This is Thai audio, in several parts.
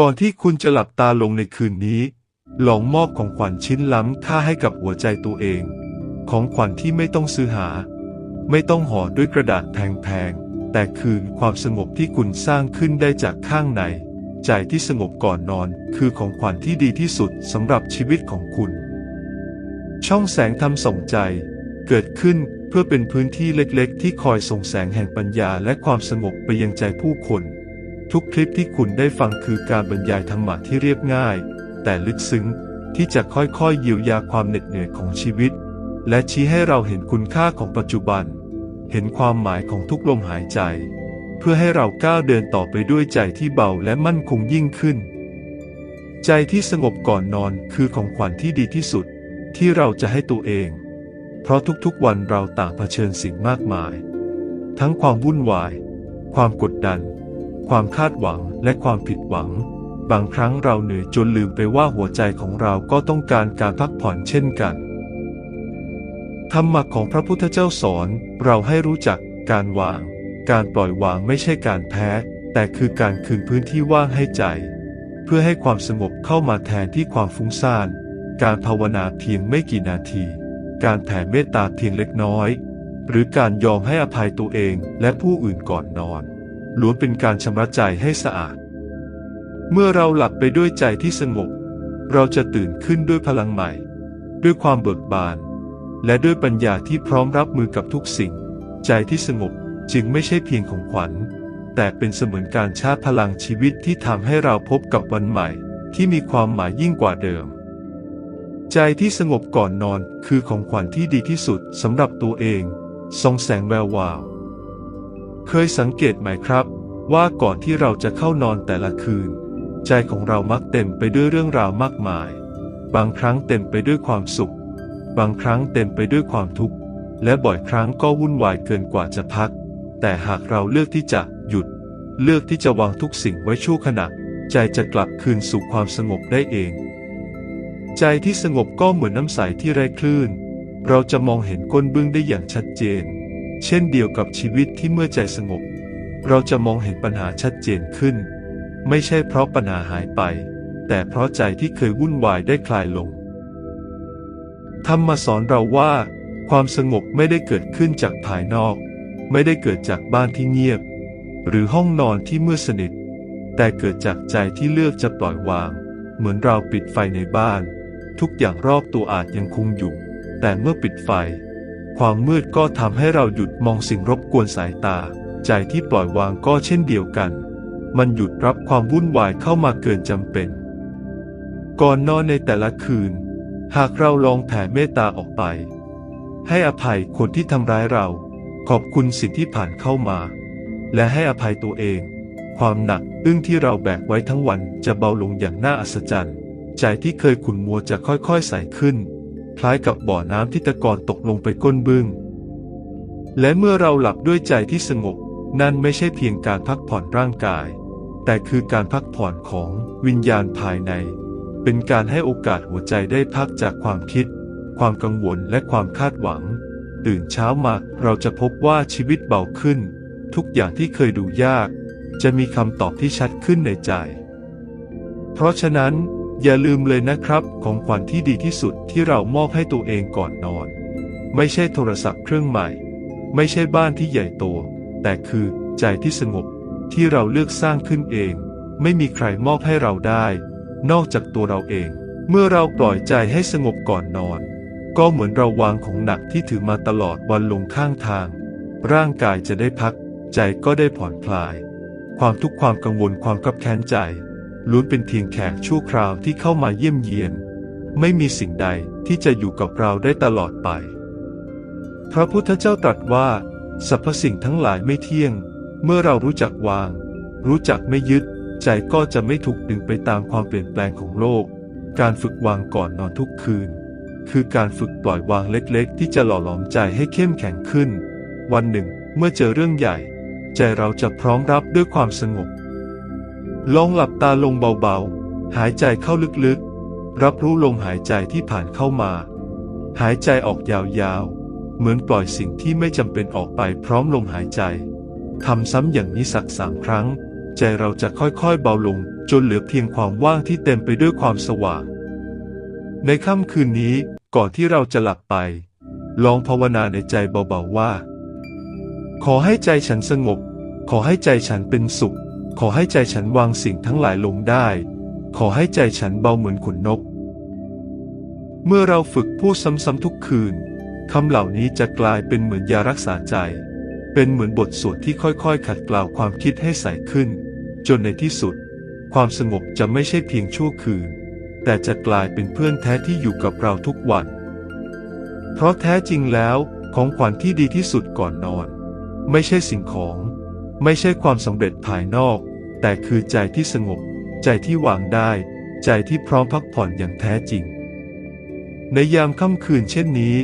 ก่อนที่คุณจะหลับตาลงในคืนนี้ ลองมอบของขวัญชิ้นล้ำค่าให้กับหัวใจตัวเอง ของขวัญที่ไม่ต้องซื้อหา ไม่ต้องห่อด้วยกระดาษแพงๆ แต่คือความสงบที่คุณสร้างขึ้นได้จากข้างใน ใจที่สงบก่อนนอน คือของขวัญที่ดีที่สุดสำหรับชีวิตของคุณ ช่องแสงทำส่องใจ เกิดขึ้นเพื่อเป็นพื้นที่เล็กๆ ที่คอยส่งแสงแห่งปัญญาและความสงบไปยังใจผู้คน ทุกคลิปที่คุณได้ฟังคือการบรรยายธรรมะที่เรียบง่าย แต่ลึกซึ้งที่จะค่อยๆเยียวยาความเหน็ดเหนื่อยของชีวิต และชี้ให้เราเห็นคุณค่าของปัจจุบัน เห็นความหมายของทุกลมหายใจ เพื่อให้เราก้าวเดินต่อไปด้วยใจที่เบาและมั่นคงยิ่งขึ้น ใจที่สงบก่อนนอนคือของขวัญที่ดีที่สุด ที่เราจะให้ตัวเอง เพราะทุกๆวันเราต่างเผชิญสิ่งมากมาย ทั้งความวุ่นวาย ความกดดัน ความคาดหวังและความผิดหวัง บางครั้งเราเหนื่อยจนลืมไปว่าหัวใจของเราก็ต้องการการพักผ่อนเช่นกัน ธรรมะของพระพุทธเจ้าสอนเราให้รู้จักการวาง การปล่อยวางไม่ใช่การแพ้ แต่คือการคืนพื้นที่ว่างให้ใจ เพื่อให้ความสงบเข้ามาแทนที่ความฟุ้งซ่าน การภาวนาเพียงไม่กี่นาที การแผ่เมตตาเพียงเล็กน้อย หรือการยอมให้อภัยตัวเองและผู้อื่นก่อนนอน ล้วนเป็นการชำระใจให้สะอาด เมื่อเราหลับไปด้วยใจที่สงบ เราจะตื่นขึ้นด้วยพลังใหม่ ด้วยความเบิกบาน และด้วยปัญญาที่พร้อมรับมือกับทุกสิ่ง ใจที่สงบจึงไม่ใช่เพียงของขวัญ แต่เป็นเสมือนการชาร์จพลังชีวิตที่ทำให้เราพบกับวันใหม่ ที่มีความหมายยิ่งกว่าเดิม ใจที่สงบก่อนนอนคือของขวัญที่ดีที่สุดสำหรับตัวเองส่องแสงแวววาว เคยสังเกตไหมครับ ว่าก่อนที่เราจะเข้านอนแต่ละคืน ใจของเรามักเต็มไปด้วยเรื่องราวมากมาย บางครั้งเต็มไปด้วยความสุข บางครั้งเต็มไปด้วยความทุกข์ และบ่อยครั้งก็วุ่นวายเกินกว่าจะพัก แต่หากเราเลือกที่จะหยุด เลือกที่จะวางทุกสิ่งไว้ชั่วขณะ ใจจะกลับคืนสู่ความสงบได้เอง ใจที่สงบก็เหมือนน้ำใสที่ไร้คลื่น เราจะมองเห็นก้นบึ้งได้อย่างชัดเจน เช่นเดียวกับชีวิตที่เมื่อใจสงบ เราจะมองเห็นปัญหาชัดเจนขึ้น ไม่ใช่เพราะปัญหาหายไป แต่เพราะใจที่เคยวุ่นวายได้คลายลงธรรมมาสอนเราว่า ความสงบไม่ได้เกิดขึ้นจากภายนอก ไม่ได้เกิดจากบ้านที่เงียบ หรือห้องนอนที่มืดสนิท แต่เกิดจากใจที่เลือกจะปล่อยวาง เหมือนเราปิดไฟในบ้าน ทุกอย่างรอบตัวอาจยังคงอยู่ แต่เมื่อปิดไฟ ความมืดก็ทำให้เราหยุดมองสิ่งรบกวนสายตา ใจที่ปล่อยวางก็เช่นเดียวกัน มันหยุดรับความวุ่นวายเข้ามาเกินจำเป็น ก่อนนอนในแต่ละคืน หากเราลองแผ่เมตตาออกไป ให้อภัยคนที่ทำร้ายเรา ขอบคุณสิ่งที่ผ่านเข้ามา และให้อภัยตัวเอง ความหนักอึ้งที่เราแบกไว้ทั้งวันจะเบาลงอย่างน่าอัศจรรย์ ใจที่เคยขุ่นมัวจะค่อยๆใสขึ้น คล้ายกับบ่อน้ำที่ตะกอนตกลงไปก้นบึ้ง และเมื่อเราหลับด้วยใจที่สงบ นั่นไม่ใช่เพียงการพักผ่อนร่างกาย แต่คือการพักผ่อนของวิญญาณภายใน เป็นการให้โอกาสหัวใจได้พักจากความคิด ความกังวลและความคาดหวัง ตื่นเช้ามาเราจะพบว่าชีวิตเบาขึ้น ทุกอย่างที่เคยดูยาก จะมีคำตอบที่ชัดขึ้นในใจ เพราะฉะนั้น อย่าลืมเลยนะครับ ของขวัญที่ดีที่สุดที่เรามอบให้ตัวเองก่อนนอน ไม่ใช่โทรศัพท์เครื่องใหม่ ไม่ใช่บ้านที่ใหญ่โต แต่คือใจที่สงบที่เราเลือกสร้างขึ้นเอง ไม่มีใครมอบให้เราได้ นอกจากตัวเราเอง เมื่อเราปล่อยใจให้สงบก่อนนอน ก็เหมือนเราวางของหนักที่ถือมาตลอดวันลงข้างทาง ร่างกายจะได้พัก ใจก็ได้ผ่อนคลาย ความทุกข์ความกังวลความคับแค้นใจ ล้วนเป็นเพียงแขกชั่วคราวที่เข้ามาเยี่ยมเยียน ไม่มีสิ่งใดที่จะอยู่กับเราได้ตลอดไป พระพุทธเจ้าตรัสว่าสรรพสิ่งทั้งหลายไม่เที่ยง เมื่อเรารู้จักวาง รู้จักไม่ยึด ใจก็จะไม่ถูกดึงไปตามความเปลี่ยนแปลงของโลก การฝึกวางก่อนนอนทุกคืน คือการฝึกปล่อยวางเล็กๆ ที่จะหล่อหลอมใจให้เข้มแข็งขึ้น วันหนึ่ง เมื่อเจอเรื่องใหญ่ ใจเราจะพร้อมรับด้วยความสงบ ลองหลับตาลงเบาๆ หายใจเข้าลึกๆ รับรู้ลมหายใจที่ผ่านเข้ามา หายใจออกยาวๆ เหมือนปล่อยสิ่งที่ไม่จำเป็นออกไปพร้อมลมหายใจ ทำซ้ำอย่างนี้สักสามครั้ง ใจเราจะค่อยๆเบาลงจนเหลือเพียงความว่างที่เต็มไปด้วยความสว่าง ในค่ำคืนนี้ก่อนที่เราจะหลับไป ลองภาวนาในใจเบาๆว่า ขอให้ใจฉันสงบ ขอให้ใจฉันเป็นสุข ขอให้ใจฉันวางสิ่งทั้งหลายลงได้ ขอให้ใจฉันเบาเหมือนขนนก เมื่อเราฝึกพูดซ้ำๆทุกคืนคำเหล่านี้จะกลายเป็นเหมือนยารักษาใจ เป็นเหมือนบทสวดที่ค่อยๆ ขัดเกลาความคิดให้ใสขึ้น จนในที่สุด ความสงบจะไม่ใช่เพียงชั่วคืน แต่จะกลายเป็นเพื่อนแท้ที่อยู่กับเราทุกวัน เพราะแท้จริงแล้วของขวัญที่ดีที่สุดก่อนนอน ไม่ใช่สิ่งของ ไม่ใช่ความสำเร็จภายนอก แต่คือใจที่สงบ ใจที่วางได้ ใจที่พร้อมพักผ่อนอย่างแท้จริง ในยามค่ำคืนเช่นนี้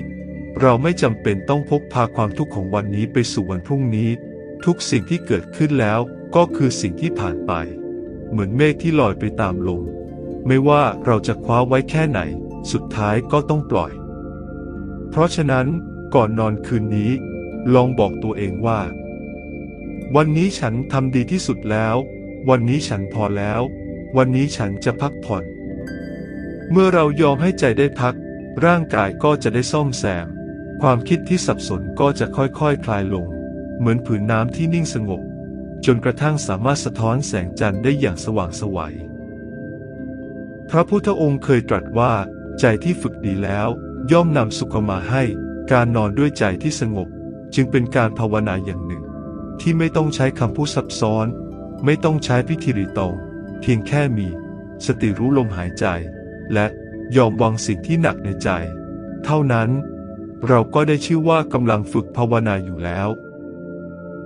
เราไม่จำเป็นต้องพกพาความทุกข์ของวันนี้ไปสู่วันพรุ่งนี้ ทุกสิ่งที่เกิดขึ้นแล้วก็คือสิ่งที่ผ่านไป เหมือนเมฆที่ลอยไปตามลมไม่ว่าเราจะคว้าไว้แค่ไหน สุดท้ายก็ต้องปล่อย เพราะฉะนั้นก่อนนอนคืนนี้ ลองบอกตัวเองว่า วันนี้ฉันทำดีที่สุดแล้ว วันนี้ฉันพอแล้ว วันนี้ฉันจะพักผ่อน เมื่อเรายอมให้ใจได้พัก ร่างกายก็จะได้ซ่อมแซม ความคิดที่สับสนก็จะค่อยๆคคลายลง เหมือนผืนน้ำที่นิ่งสงบ จนกระทั่งสามารถสะท้อนแสงจันทร์ได้อย่างสว่างไสวัย พระพุทธองค์เคยตรัสว่า ใจที่ฝึกดีแล้ว ย่อมนำสุขมาให้ การนอนด้วยใจที่สงบ จึงเป็นการภาวนาอย่างหนึ่ง ที่ไม่ต้องใช้คำพูดซับซ้อน ไม่ต้องใช้พิธีรีตอง เพียงแค่มี สติรู้ลมหายใจ และยอมวางสิ่งที่หนักในใจ เท่านั้น เราก็ได้ชื่อว่ากำลังฝึกภาวนาอยู่แล้ว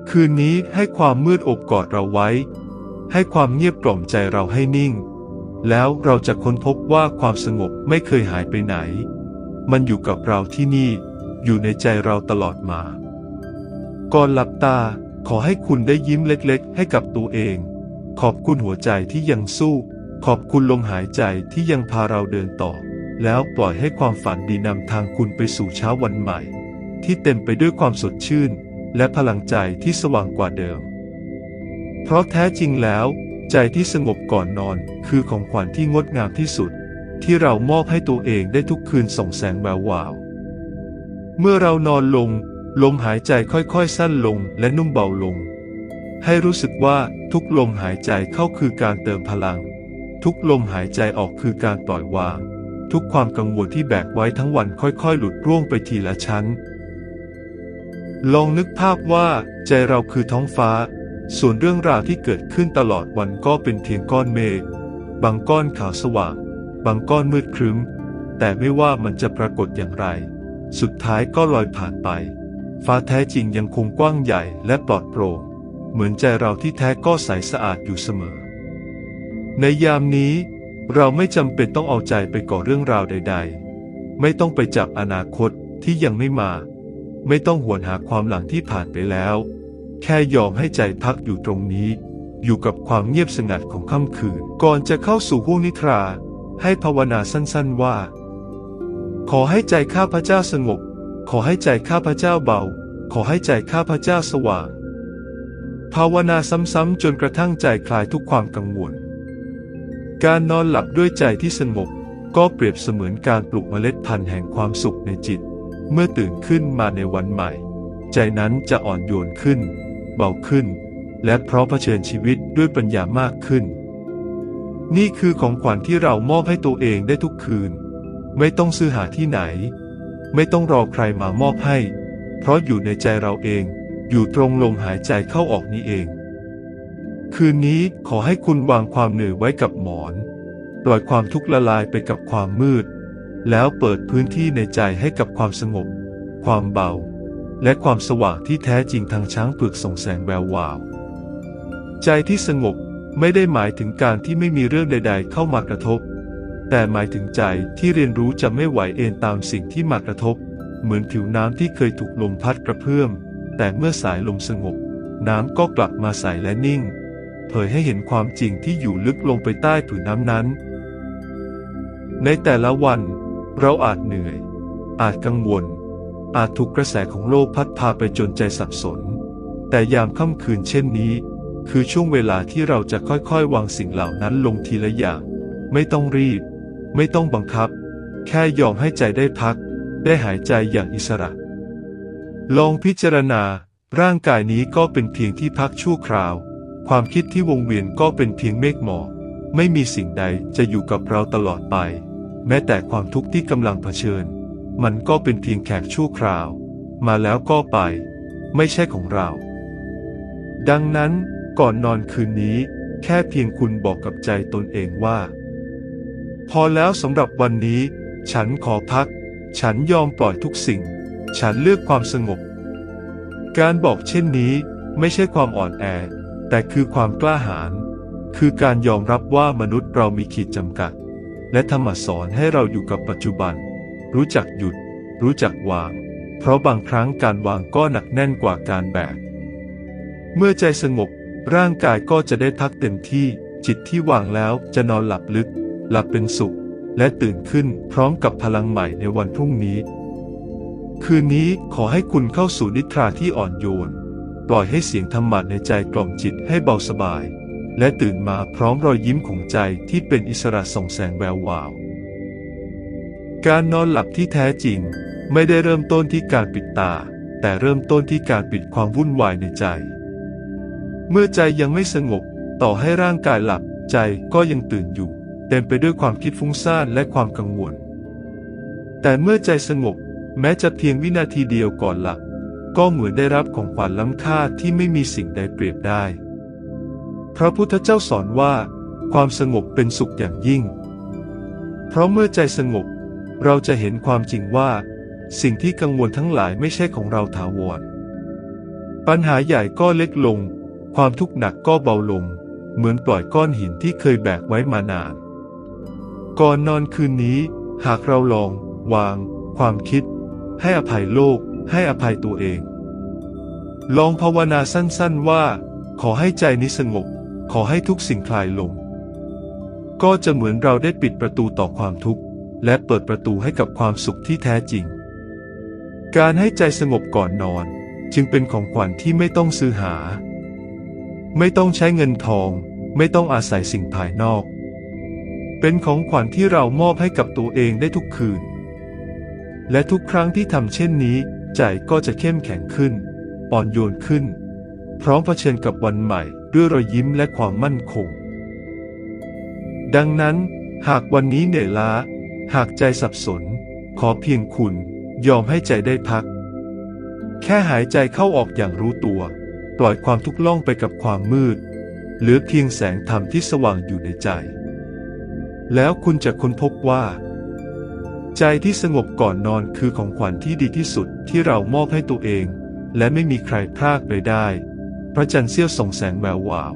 คืนนี้ให้ความมืดอบกอดเราไว้ ให้ความเงียบกล่อมใจเราให้นิ่ง แล้วเราจะค้นพบว่าความสงบไม่เคยหายไปไหน มันอยู่กับเราที่นี่ อยู่ในใจเราตลอดมา ก่อนหลับตา ขอให้คุณได้ยิ้มเล็กๆ ให้กับตัวเอง ขอบคุณหัวใจที่ยังสู้ ขอบคุณลมหายใจที่ยังพาเราเดินต่อ แล้วปล่อยให้ความฝันดีนำทางคุณไปสู่เช้าวันใหม่ ที่เต็มไปด้วยความสดชื่น และพลังใจที่สว่างกว่าเดิม เพราะแท้จริงแล้ว ใจที่สงบก่อนนอน คือของขวัญที่งดงามที่สุด ที่เรามอบให้ตัวเองได้ทุกคืนส่องแสงแวววาว เมื่อเรานอนลง ลมหายใจค่อยๆสั้นลงและนุ่มเบาลง ให้รู้สึกว่าทุกลมหายใจเข้าคือการเติมพลัง ทุกลมหายใจออกคือการปล่อยวาง ทุกความกังวลที่แบกไว้ทั้งวันค่อยๆ หลุดร่วงไปทีละชั้น ลองนึกภาพว่า ใจเราคือท้องฟ้า ส่วนเรื่องราวที่เกิดขึ้นตลอดวันก็เป็นเพียงก้อนเมฆบางก้อนขาวสว่าง บางก้อนมืดครึ้ม แต่ไม่ว่ามันจะปรากฏอย่างไร สุดท้ายก็ลอยผ่านไป ฟ้าแท้จริงยังคงกว้างใหญ่และปลอดโปร่ง เหมือนใจเราที่แท้ก็ใสสะอาดอยู่เสมอ ในยามนี้ เราไม่จำเป็นต้องเอาใจไปก่อเรื่องราวใด ๆ ไม่ต้องไปจับอนาคตที่ยังไม่มา ไม่ต้องหวนหาความหลังที่ผ่านไปแล้ว แค่ยอมให้ใจพักอยู่ตรงนี้ อยู่กับความเงียบสงัดของค่ำคืน ก่อนจะเข้าสู่ห้วงนิทรา ให้ภาวนาสั้นๆว่า ขอให้ใจข้าพเจ้าสงบ ขอให้ใจข้าพเจ้าเบา ขอให้ใจข้าพเจ้าสว่าง ภาวนาซ้ำๆจนกระทั่งใจคลายทุกความกังวล การนอนหลับด้วยใจที่สงบก็เปรียบเสมือนการปลูกเมล็ดพันธุ์แห่งความสุขในจิต เมื่อตื่นขึ้นมาในวันใหม่ ใจนั้นจะอ่อนโยนขึ้น เบาขึ้น และเพร้อมเผชิญชีวิตด้วยปัญญามากขึ้น นี่คือของขวัญที่เรามอบให้ตัวเองได้ทุกคืน ไม่ต้องซื้อหาที่ไหน ไม่ต้องรอใครมามอบให้ เพราะอยู่ในใจเราเอง อยู่ตรงลมหายใจเข้าออกนี้เอง คืนนี้ขอให้คุณวางความเหนื่อยไว้กับหมอน ปล่อยความทุกข์ละลายไปกับความมืด แล้วเปิดพื้นที่ในใจให้กับความสงบ ความเบา และความสว่างที่แท้จริงทางช้างเปลือกส่องแสงแวววาว ใจที่สงบไม่ได้หมายถึงการที่ไม่มีเรื่องใด ๆ เข้ามากระทบ แต่หมายถึงใจที่เรียนรู้จะไม่ไหวเอ็นตามสิ่งที่มากระทบ เหมือนผิวน้ำที่เคยถูกลมพัดกระเพื่อม แต่เมื่อสายลมสงบ น้ำก็กลับมาใสและนิ่ง เผยให้เห็นความจริงที่อยู่ลึกลงไปใต้ผืนน้ำนั้น ในแต่ละวัน เราอาจเหนื่อย อาจกังวล อาจถูกกระแสของโลกพัดพาไปจนใจสับสน แต่ยามค่ำคืนเช่นนี้ คือช่วงเวลาที่เราจะค่อยๆ วางสิ่งเหล่านั้นลงทีละอย่าง ไม่ต้องรีบ ไม่ต้องบังคับ แค่ยอมให้ใจได้พัก ได้หายใจอย่างอิสระ ลองพิจารณา ร่างกายนี้ก็เป็นเพียงที่พักชั่วคราว ความคิดที่วงเวียนก็เป็นเพียงเมฆหมอกไม่มีสิ่งใดจะอยู่กับเราตลอดไป แม้แต่ความทุกข์ที่กำลังเผชิญ มันก็เป็นเพียงแขกชั่วคราว มาแล้วก็ไป ไม่ใช่ของเรา ดังนั้นก่อนนอนคืนนี้ แค่เพียงคุณบอกกับใจตนเองว่า พอแล้วสำหรับวันนี้ ฉันขอพัก ฉันยอมปล่อยทุกสิ่ง ฉันเลือกความสงบ การบอกเช่นนี้ไม่ใช่ความอ่อนแอ แต่คือความกล้าหาญคือการยอมรับว่ามนุษย์เรามีขีดจำกัด และธรรมสอนให้เราอยู่กับปัจจุบัน รู้จักหยุด รู้จักวาง เพราะบางครั้งการวางก็หนักแน่นกว่าการแบก เมื่อใจสงบร่างกายก็จะได้พักเต็มที่ จิตที่วางแล้วจะนอนหลับลึก หลับเป็นสุข และตื่นขึ้นพร้อมกับพลังใหม่ในวันพรุ่งนี้ คืนนี้ขอให้คุณเข้าสู่นิทราที่อ่อนโยน ปล่อยให้เสียงธรรมะในใจกล่อมจิตให้เบาสบาย และตื่นมาพร้อมรอยยิ้มของใจที่เป็นอิสระส่องแสงแวววาว การนอนหลับที่แท้จริง ไม่ได้เริ่มต้นที่การปิดตา แต่เริ่มต้นที่การปิดความวุ่นวายในใจ เมื่อใจยังไม่สงบต่อให้ร่างกายหลับใจก็ยังตื่นอยู่ เต็มไปด้วยความคิดฟุ้งซ่านและความกังวล แต่เมื่อใจสงบแม้จะเพียงวินาทีเดียวก่อนหลับก็เหมือนได้รับของขวัญล้ำค่าที่ไม่มีสิ่งใดเปรียบได้ พระพุทธเจ้าสอนว่า ความสงบเป็นสุขอย่างยิ่ง เพราะเมื่อใจสงบ เราจะเห็นความจริงว่า สิ่งที่กังวลทั้งหลายไม่ใช่ของเราถาวร ปัญหาใหญ่ก็เล็กลง ความทุกข์หนักก็เบาลง เหมือนปล่อยก้อนหินที่เคยแบกไว้มานาน ก่อนนอนคืนนี้ หากเราลอง วาง ความคิด ให้อภัยโลก ให้อภัยตัวเอง ลองภาวนาสั้นๆว่า ขอให้ใจนี้สงบ ขอให้ทุกสิ่งคลายลง ก็จะเหมือนเราได้ปิดประตูต่อความทุกข์ และเปิดประตูให้กับความสุขที่แท้จริง การให้ใจสงบก่อนนอน จึงเป็นของขวัญที่ไม่ต้องซื้อหา ไม่ต้องใช้เงินทอง ไม่ต้องอาศัยสิ่งภายนอก เป็นของขวัญที่เรามอบให้กับตัวเองได้ทุกคืน และทุกครั้งที่ทำเช่นนี้ ใจก็จะเข้มแข็งขึ้น อ่อนโยนขึ้น พร้อมเผชิญกับวันใหม่ ด้วยรอยยิ้มและความมั่นคง ดังนั้น หากวันนี้เหนื่อยล้า หากใจสับสน ขอเพียงคุณ ยอมให้ใจได้พัก แค่หายใจเข้าออกอย่างรู้ตัว ปล่อยความทุกข์ล่องไปกับความมืด เหลือเพียงแสงธรรมที่สว่างอยู่ในใจ แล้วคุณจะค้นพบว่า ใจที่สงบก่อนนอนคือของขวัญที่ดีที่สุดที่เรามอบให้ตัวเอง และไม่มีใครพรากไปได้ พระจันทร์เสี้ยวส่องแสงแวววาว